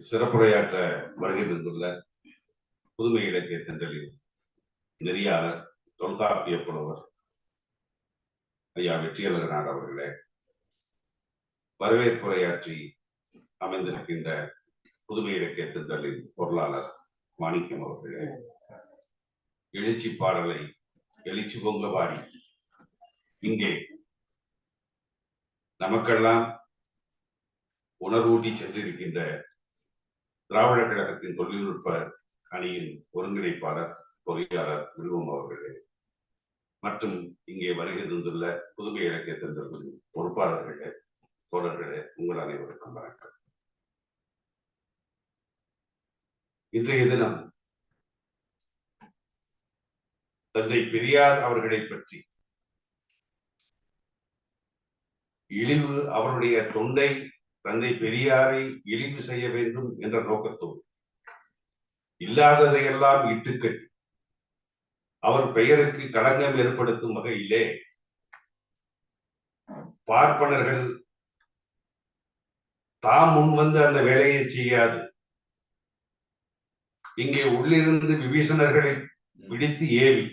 சிறப்புரையாற்ற வருகை தந்துள்ள புதுமை இலக்கிய தென்றலில் நெறியாளர் தொல்காப்பிய புலவர் ஐயா வெற்றியழகனார் அவர்களே வரவேற்புரையாற்றி அமைந்திருக்கின்ற புதுமை இலக்கிய தென்றலின் பொருளாளர் மாணிக்கம் அவர்களே எழுச்சி பாடலை எழுச்சி பொங்க பாடி இங்கே நமக்கெல்லாம் உணர்வூட்டி சென்றிருக்கின்ற திராவிட கழகத்தின் தொழில்நுட்ப அணியின் ஒருங்கிணைப்பாளர் பொறியாளர் விருவம் அவர்களே மற்றும் இங்கே வருகை தந்துள்ள புதுமை இலக்கிய தந்தர்களின் பொறுப்பாளர்களே தோழர்களே உங்கள் அனைவருக்கும் வணக்கம். இன்றைய தினம் தந்தை பெரியார் அவர்களை பற்றி இழிவு அவருடைய தொண்டை தந்தை பெரியாரை இழிவு செய்ய வேண்டும் என்ற நோக்கத்தோடு இல்லாததையெல்லாம் இட்டுக்கட்டி அவர் பெயருக்கு களங்கம் ஏற்படுத்தும் வகையிலே பார்ப்பனர்கள் தாம் முன்வந்து அந்த வேலையை செய்யாது. இங்கே உள்ளிருந்து விபீஷணர்களை பிடித்து ஏவி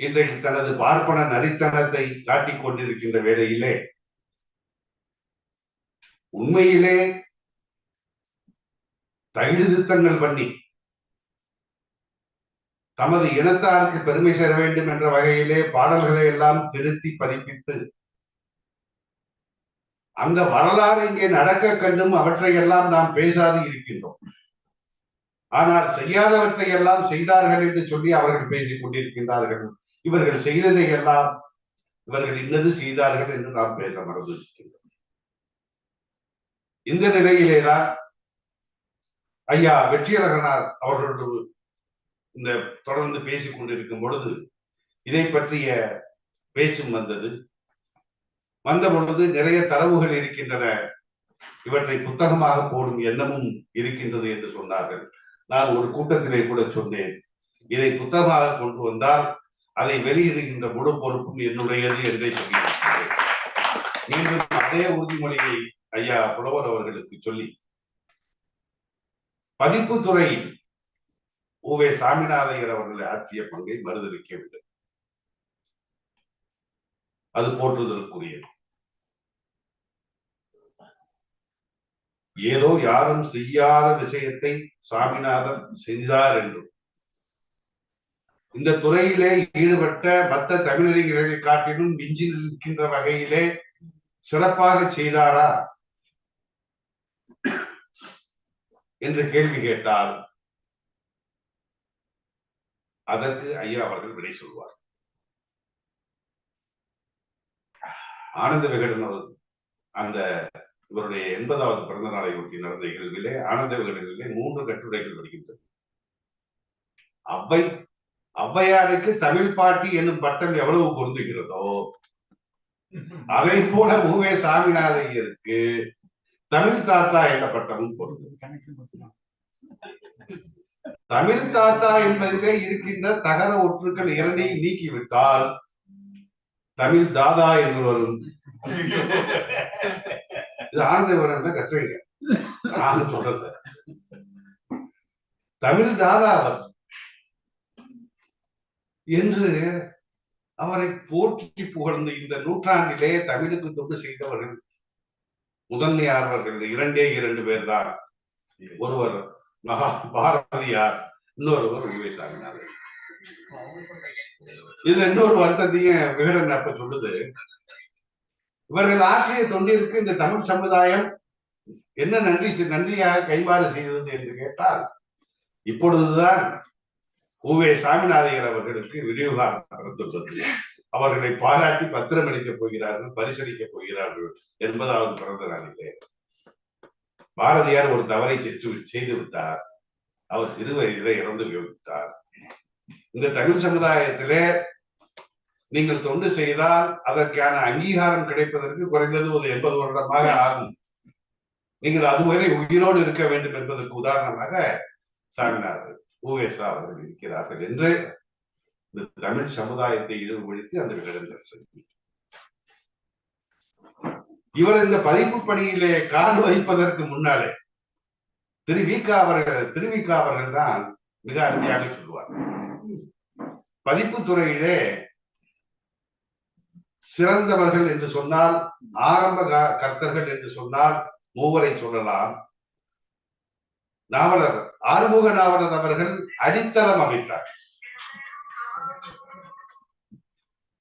இன்றைக்கு தனது பார்ப்பன நரித்தனத்தை காட்டிக் கொண்டிருக்கின்ற வேளையிலே உண்மையிலே தகுதித்தங்கள் பண்ணி தமது இனத்தாருக்கு பெருமை சேர வேண்டும் என்ற வகையிலே பாடல்களை எல்லாம் திருத்தி பதிப்பித்து அந்த வரலாறு இங்கே நடக்க கண்டும் அவற்றை எல்லாம் நாம் பேசாது இருக்கின்றோம். ஆனால் செய்யாதவற்றை எல்லாம் செய்தார்கள் என்று சொல்லி அவர்கள் பேசிக் கொண்டிருக்கின்றார்கள். இவர்கள் செய்ததை எல்லாம் இவர்கள் இன்னது செய்தார்கள் என்று நாம் பேச மறந்து இருக்கின்றோம் இந்த நிலையிலேதான் ஐயா வெற்றியரகனார் அவர்களோடு இந்த தொடர்ந்து பேசிக் கொண்டிருக்கும் பொழுது இதை பற்றிய பேச்சும் வந்தது. வந்த பொழுது நிறைய தரவுகள் இருக்கின்றன. இவற்றை புத்தகமாக போடும் எண்ணமும் இருக்கின்றது என்று சொன்னார்கள். நான் ஒரு கூட்டத்திலே கூட சொன்னேன். இதை புத்தகமாக கொண்டு வந்தால் அதை வெளியிடுகின்ற முழு பொறுப்பும் என்னுடையது என்றே சொல்லியிருக்கிறேன். மீண்டும் அதே உறுதிமொழியை ஐயா புலவர் அவர்களுக்கு சொல்லி பதிப்பு துறையில் உவே சாமிநாதையர் அவர்கள் ஆற்றிய பங்கை மறுதளிக்கவில்லை. அது போற்றுதலுக்குரியது. ஏதோ யாரும் செய்யாத விஷயத்தை சாமிநாதன் செய்தார் என்றும். இந்த துறையிலே ஈடுபட்ட மற்ற தமிழறிஞர்களை காட்டிலும் மிஞ்சி நிற்கின்ற வகையிலே சிறப்பாக செய்தாரா? என்று கேள்வி கேட்டால் அதற்கு ஐயா அவர்கள் விடை சொல்வார். ஆனந்த விகடன் அவர் அந்த இவருடைய எண்பதாவது பிறந்த நாளை ஒட்டி நடந்த நிகழ்விலே ஆனந்த விகடனிலே மூன்று கட்டுரைகள் வருகின்றன. அவ்வை ஔவையாருக்கு தமிழ் பாட்டி என்னும் பட்டம் எவ்வளவு பொருந்துகிறதோ அதை போல உவே சாமிநாதையருக்கு தமிழ் தாத்தா என்ற பட்டமும் பொருந்தும். தமிழ் தாத்தா என்பதிலே இருக்கின்ற தகர ஒற்றுக்கள் இரண்டையும் நீக்கிவிட்டால் தமிழ் தாதா என்று வரும் இது ஆனந்த விவரம் தான் கற்றுங்க. நான் சொல்றது. தமிழ் தாதா அவர் என்று அவரை போற்றி புகழ்ந்து இந்த நூற்றாண்டிலே தமிழுக்கு தொண்டு செய்தவர்கள் முதன்மையானவர்கள் இரண்டே இரண்டு பேர் தான் ஒருவர் மகா பாரதியார் இன்னொருவர் உண்மை சாங்கினார்கள் இதுல இன்னொரு வருத்தத்தையும் விகடன் அப்ப சொல்லுது. இவர்கள் ஆற்றிய தொண்டிற்கு இந்த தமிழ் சமுதாயம் என்ன நன்றி நன்றியாக கைமாறு செய்தது என்று கேட்டால் இப்பொழுதுதான் உவே சாமிநாதையர் அவர்களுக்கு விரிவுகாரம் பிறந்துள்ளது அவர்களை பாராட்டி பத்திரம் அளிக்கப் போகிறார்கள் பரிசளிக்கப் போகிறார்கள் எண்பதாவது பிறந்த நாளிலே பாரதியார் ஒரு தவறை செற்று செய்து விட்டார். அவர் சிறு வயதிலே இறந்து விட்டார். இந்த தமிழ் சமுதாயத்திலே நீங்கள் தொண்டு செய்தால் அதற்கான அங்கீகாரம் கிடைப்பதற்கு குறைந்தது ஒரு எண்பது வருடமாக ஆகும். நீங்கள் அதுவரை உயிரோடு இருக்க வேண்டும் என்பதற்கு உதாரணமாக சாமினார்கள் ஊவேசா அவர்கள் இருக்கிறார்கள் என்று இந்த தமிழ் சமுதாயத்தை இழிவுபடுத்தி அந்த விடங்கள் சொல்லி இவர் இந்த பதிப்பு பணியிலே கால் வைப்பதற்கு முன்னாலே திருவிக்கா அவர்கள் திருவிக்கா அவர்கள் தான் மிக அருமையாக சொல்லுவார். பதிப்பு துறையிலே சிறந்தவர்கள் என்று சொன்னால் ஆரம்ப கர்த்தர்கள் என்று சொன்னால் மூவரை சொல்லலாம். நாவலர் ஆறுமுக நாவலர் அவர்கள் அடித்தளம் அமைத்தார்.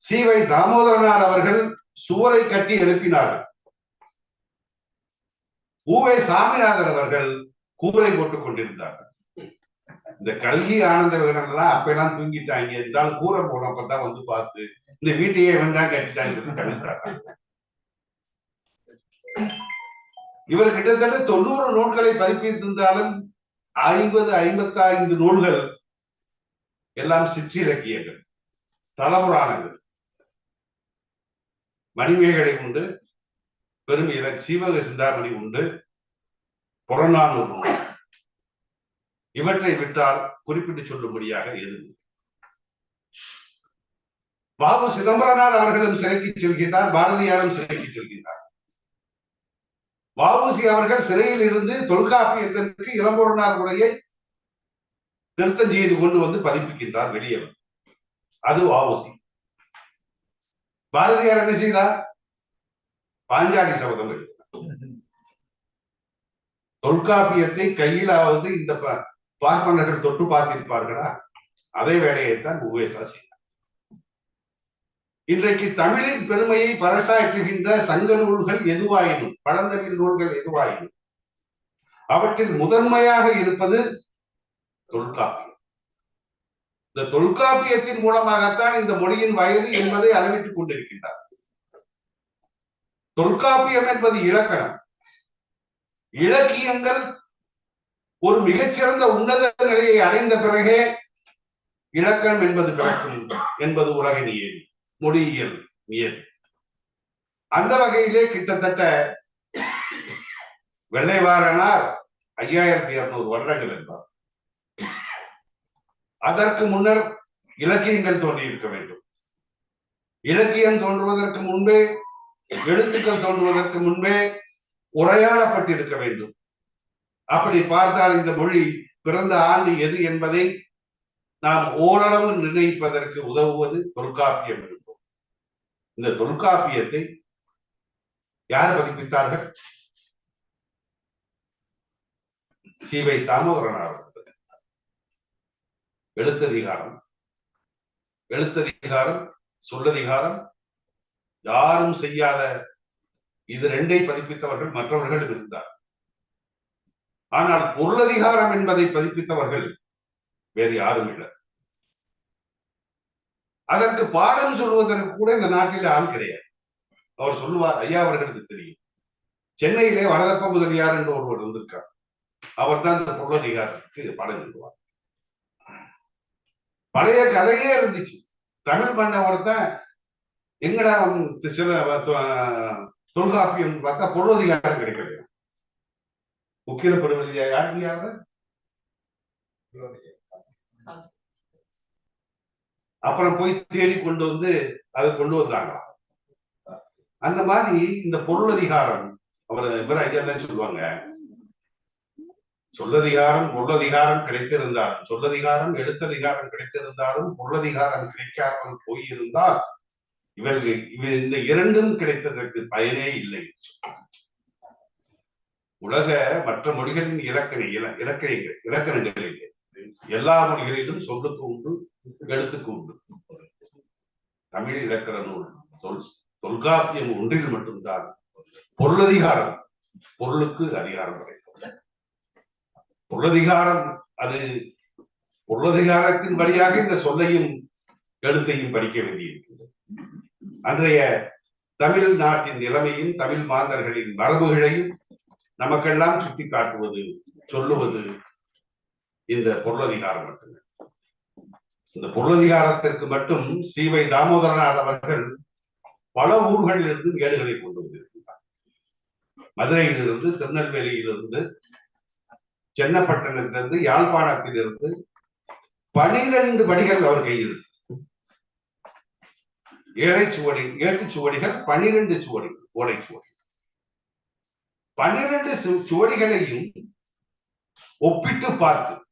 சீவை தாமோதரனார் அவர்கள் சுவரை கட்டி எழுப்பினார்கள். ஊவை சாமிநாதன் அவர்கள் கூரை போட்டுக் கொண்டிருந்தார்கள். இந்த கல்கி ஆனந்த விகடன் எல்லாம் அப்பெல்லாம் தூங்கிட்டாங்க. இருந்தாலும் கூரை போனப்பதான் வந்து பார்த்து இந்த வீட்டையே வேண்டாம் கட்டிட்டாங்க தவிர்த்தாங்க இவர் கிட்டத்தட்ட தொண்ணூறு நூல்களை பதிப்பித்திருந்தாலும் ஐம்பது ஐம்பத்தி ஐந்து நூல்கள் எல்லாம் சிற்றிலக்கியங்கள் தலபுராணங்கள் மணிமேகலை உண்டு பெரும் இல சீவக சிந்தாமணி உண்டு. புறநானூர் உண்டு இவற்றை விட்டால் குறிப்பிட்டு சொல்லும்படியாக எதுவும் பாபு சிதம்பரனார் அவர்களும் சிறைக்கு செல்கின்றார் பாரதியாரும் சிறைக்கு செல்கின்றார். வஉசி அவர்கள் சிறையில் இருந்து தொல்காப்பியத்திற்கு இளம்பொருளார் உரையை திருத்தம் செய்து கொண்டு வந்து பதிப்பிக்கின்றார் வெளியே அது வாவுசி பாரதியார் என்ன செய்தார்? பாஞ்சாலி சபதம் எழுதினார் தொல்காப்பியத்தை கையிலாவது இந்த ப- பார்ப்பனர்கள் தொட்டு பார்த்திருப்பார்களா? அதே வேலையைத்தான் உவேசா செய்தார். இன்றைக்கு தமிழின் பெருமையை பறைசாற்றுகின்ற சங்க நூல்கள் எதுவாயினும் பழந்தமிழ் நூல்கள் எதுவாயினும் அவற்றில் முதன்மையாக இருப்பது தொல்காப்பியம். இந்த தொல்காப்பியத்தின் மூலமாகத்தான் இந்த மொழியின் வயது என்பதை அளவிட்டுக் கொண்டிருக்கின்றார். தொல்காப்பியம் என்பது இலக்கணம். இலக்கியங்கள் ஒரு மிகச்சிறந்த உன்னத நிலையை அடைந்த பிறகே இலக்கணம் என்பது பிறக்கும் என்பது உலக நியதி மொழியியல் நியதி அந்த வகையிலே கிட்டத்தட்ட வெள்ளைவாரனார் ஐயாயிரத்தி இருநூறு வருடங்கள் என்பார். அதற்கு முன்னர் இலக்கியங்கள் தோன்றி இருக்க வேண்டும். இலக்கியம் தோன்றுவதற்கு முன்பே எழுத்துக்கள் தோன்றுவதற்கு முன்பே உரையாடப்பட்டிருக்க வேண்டும். அப்படி பார்த்தால் இந்த மொழி பிறந்த ஆண்டு எது என்பதை நாம் ஓரளவு நிர்ணயிப்பதற்கு உதவுவது தொல்காப்பியம் இருக்கும் இந்த தொல்காப்பியத்தை யார் பதிப்பித்தார்கள்? சீவை தாமோகரனார் எழுத்ததிகாரம் எழுத்ததிகாரம் சொல்லதிகாரம் யாரும் செய்யாத இது ரெண்டை பதிப்பித்தவர்கள் மற்றவர்கள் இருந்தார். ஆனால் பொருளதிகாரம் என்பதை பதிப்பித்தவர்கள் வேறு யாரும் இல்லை. அதற்கு பாடம் சொல்வதற்கு கூட இந்த நாட்டில் ஆள் கிடையாது. அவர் சொல்லுவார் ஐயா அவர்களுக்கு தெரியும். சென்னையிலே வரதப்ப முதலியார் என்று ஒருவர் வந்திருக்கார். அவர் தான் இந்த பொருளதிகாரத்துக்கு பாடம் சொல்லுவார். பழைய கதையே இருந்துச்சு. தமிழ் பண்ண ஒருத்தன் எங்கடா சில தொல்காப்பியம் பார்த்தா பொருளாதாரம் கிடைக்கலையா? உக்கிர பெருவழியா? யாருக்கு யாரு அப்புறம் போய் தேடி கொண்டு வந்து அதை கொண்டு வந்தாங்களாம் அந்த மாதிரி இந்த பொருளதிகாரம் அவர் இவர் ஐயா தான் சொல்லுவாங்க. சொல்லதிகாரம் பொருளதிகாரம் கிடைத்திருந்தாலும் சொல்லதிகாரம் எழுத்ததிகாரம் கிடைத்திருந்தாலும் பொருளதிகாரம் கிடைக்காமல் போயிருந்தால் இவர்கள் இவ இந்த இரண்டும் கிடைத்ததற்கு பயனே இல்லை. உலக மற்ற மொழிகளின் இலக்கண இல இலக்கணங்கள் இலக்கணங்களிலே எல்லா மொழிகளிலும் சொல்லுக்கு உண்டு எழுத்துக்கு உண்டு. தமிழ் இலக்கண நூல் சொல் தொல்காப்பியம் ஒன்றில் மட்டும்தான் பொருளதிகாரம் பொருளுக்கு அதிகாரம் கிடைக்கும் பொருளதிகாரம் அது பொருளதிகாரத்தின் வழியாக இந்த சொல்லையும் எழுத்தையும் படிக்க வேண்டியிருக்கிறது. அன்றைய தமிழ் நாட்டின் நிலைமையும் தமிழ் மாந்தர்களின் மரபுகளையும் நமக்கெல்லாம் சுட்டி காட்டுவது சொல்லுவது இந்த பொருளதிகாரம் மட்டுமே. இந்த பொருளதிகாரத்திற்கு மட்டும் சீவை தாமோதரனார் அவர்கள் பல ஊர்களில் இருந்து ஏடுகளை கொண்டு வந்திருக்கிறார். மதுரையிலிருந்து திருநெல்வேலியிலிருந்து சென்னப்பட்டினத்திலிருந்து யாழ்ப்பாணத்திலிருந்து பனிரெண்டு படிகள் அவர் கையில் இருக்கு. ஏழை சுவடி ஏழு சுவடிகள் பனிரெண்டு சுவடி ஓலை சுவடி. பன்னிரண்டு சு- சுவடிகளையும் ஒப்பிட்டு பார்த்து.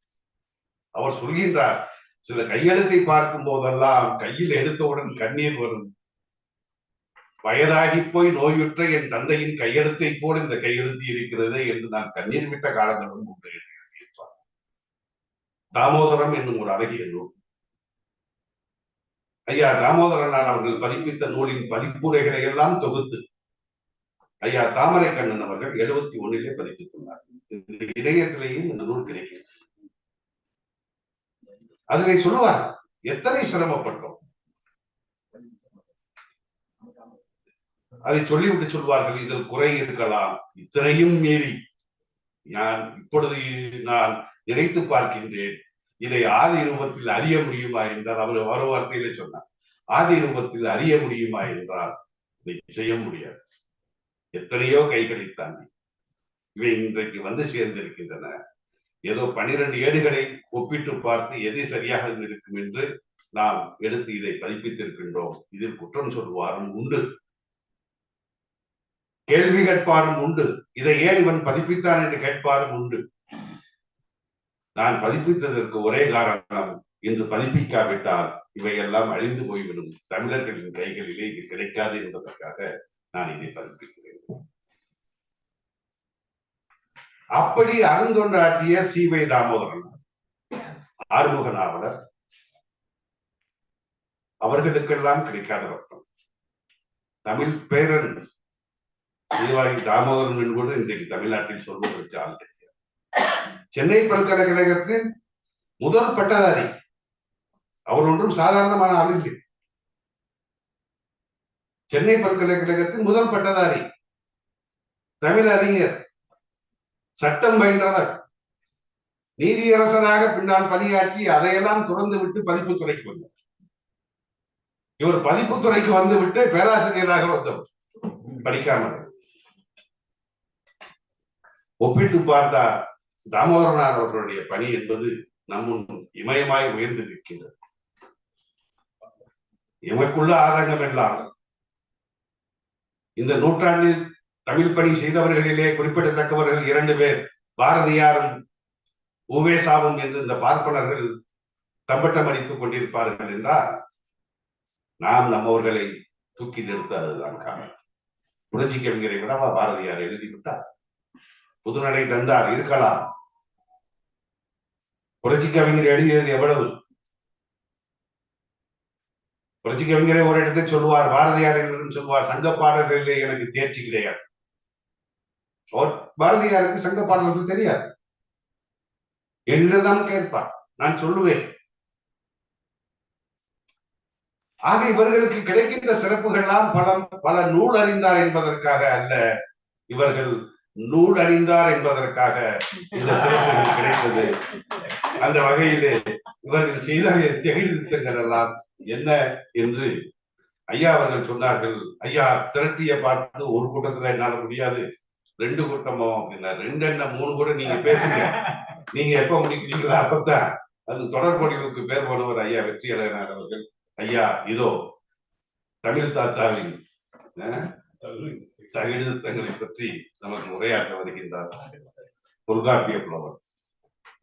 அவர் சொல்கின்றார் சில கையெழுத்தை பார்க்கும் போதெல்லாம் கையில் எடுத்தவுடன் கண்ணீர் வரும். வயதாகி போய் நோயுற்ற என் தந்தையின் கையெழுத்தை போல் இந்த கையெழுத்து இருக்கிறது என்று நான் கண்ணீர் விட்ட காலங்களும் உண்டு என்று தாமோதரம் என்னும் ஒரு அழகிய நூல். ஐயா தாமோதரனார் அவர்கள் பதிப்பித்த நூலின் பதிப்புரைகளை எல்லாம் தொகுத்து ஐயா தாமரை கண்ணன் அவர்கள் எழுபத்தி ஒன்னிலே பதிப்பித்துள்ளார். இந்த இணையத்திலேயும் இந்த நூல் கிடைக்கும் அதனை சொல்லுவார் எத்தனை சிரமப்பட்டோம்? அதை சொல்லிவிட்டு சொல்வார்கள் இதில் குறை இருக்கலாம் இத்தனையும் மீறி. நான் இப்பொழுது நான் நினைத்து பார்க்கின்றேன் இதை ஆதி ரூபத்தில் அறிய முடியுமா என்றால் அவர் ஒரு வார்த்தையில சொன்னார். ஆதி ரூபத்தில் அறிய முடியுமா என்றால் செய்ய முடியாது. எத்தனையோ கைகளை தாண்டி இவை இன்றைக்கு வந்து சேர்ந்திருக்கின்றன. ஏதோ பனிரெண்டு ஏடுகளை ஒப்பிட்டு பார்த்து எது சரியாக இருக்கும் என்று நாம் எடுத்து இதை பதிப்பித்திருக்கின்றோம். இதில் குற்றம் சொல்வாரும் உண்டு. கேள்வி கேட்பாரும் உண்டு. இதை ஏன் இவன் பதிப்பித்தான் என்று கேட்பாரும் உண்டு. நான் பதிப்பித்ததற்கு ஒரே காரணம் இன்று பதிப்பிக்காவிட்டால் இவையெல்லாம் அழிந்து போய்விடும். தமிழர்களின் கைகளிலே இது கிடைக்காது என்பதற்காக நான் இதை பதிப்பிக்கிறேன். அப்படி அருந்தொன்றாட்டிய சீவை தாமோதரன் ஆறுமுக நாவலர் அவர்களுக்கெல்லாம் கிடைக்காத வட்டம் தமிழ் பேரன் சீவாய் தாமோதரன் என்பது இன்றைக்கு தமிழ்நாட்டில் சொல்வதற்கு ஆள் சென்னை பல்கலைக்கழகத்தின் முதல் பட்டதாரி. அவர் ஒன்றும் சாதாரணமான ஆள் இல்லை. சென்னை பல்கலைக்கழகத்தின் முதல் பட்டதாரி. தமிழ் அறிஞர். சட்டம் பயின்றவர். நீதியரசராக பின்னால் பணியாற்றி அதையெல்லாம் துறந்து விட்டு பதிப்புத்துறைக்கு வந்தார். இவர் பதிப்புத்துறைக்கு வந்துவிட்டு பேராசிரியராக வந்தவர். படிக்காமல். ஒப்பிட்டு பார்த்தா தாமோதரனார் அவர்களுடைய பணி என்பது நம்முன் இமயமாய் உயர்ந்து நிற்கின்றது எமக்குள்ள ஆதங்கம் எல்லாம் இந்த நூற்றாண்டில் தமிழ் பணி செய்தவர்களிலே குறிப்பிடத்தக்கவர்கள் இரண்டு பேர் பாரதியாரும் உவேசாவும் என்று இந்த பார்ப்பனர்கள் தம்பட்டம் அடித்துக் கொண்டிருப்பார்கள் என்றால் நாம் நம்மவர்களை தூக்கி நிறுத்த அதுதான் காரணம். புரட்சி கவிஞரை விடவா பாரதியார் எழுதிவிட்டார்? புதுநடை தந்தார் இருக்கலாம். புரட்சி கவிஞர் எழுதியது எவ்வளவு? புரட்சி கவிஞரை ஒரு இடத்தை சொல்லுவார் பாரதியார் என்றும் சொல்லுவார் சங்க பாடல்களிலே எனக்கு தேர்ச்சி கிடையாது. பாரதியாருக்கு சங்க பாடல்கள் தெரியாது. என்றுதான் கேட்பார். நான் சொல்லுவேன். ஆக இவர்களுக்கு கிடைக்கின்ற சிறப்புகள்லாம் பல பல நூல் அறிந்தார் என்பதற்காக அல்ல இவர்கள் நூல் அறிந்தார் என்பதற்காக இந்த சிறப்பு கிடைத்தது. அந்த வகையிலே இவர்கள் செய்த திகழ்த்தங்கள் எல்லாம் என்ன என்று ஐயா அவர்கள் சொன்னார்கள். ஐயா திரட்டிய பார்த்து ஒரு கூட்டத்துல என்னால முடியாது. ரெண்டு கூட்டமோ அப்படின்னா ரெண்டு என்ன மூணு கூட நீங்க பேசுங்க. நீங்க எப்ப முடிக்கிறீங்களோ அப்பதான். அது தொடர்பொழிவுக்கு பேர் போனவர் ஐயா வெற்றி அவர்கள். ஐயா இதோ தமிழ் தாத்தாவின் சகிதத்தங்களை பற்றி நமக்கு உரையாற்ற வருகின்றார். தொல்காப்பிய புலவர்.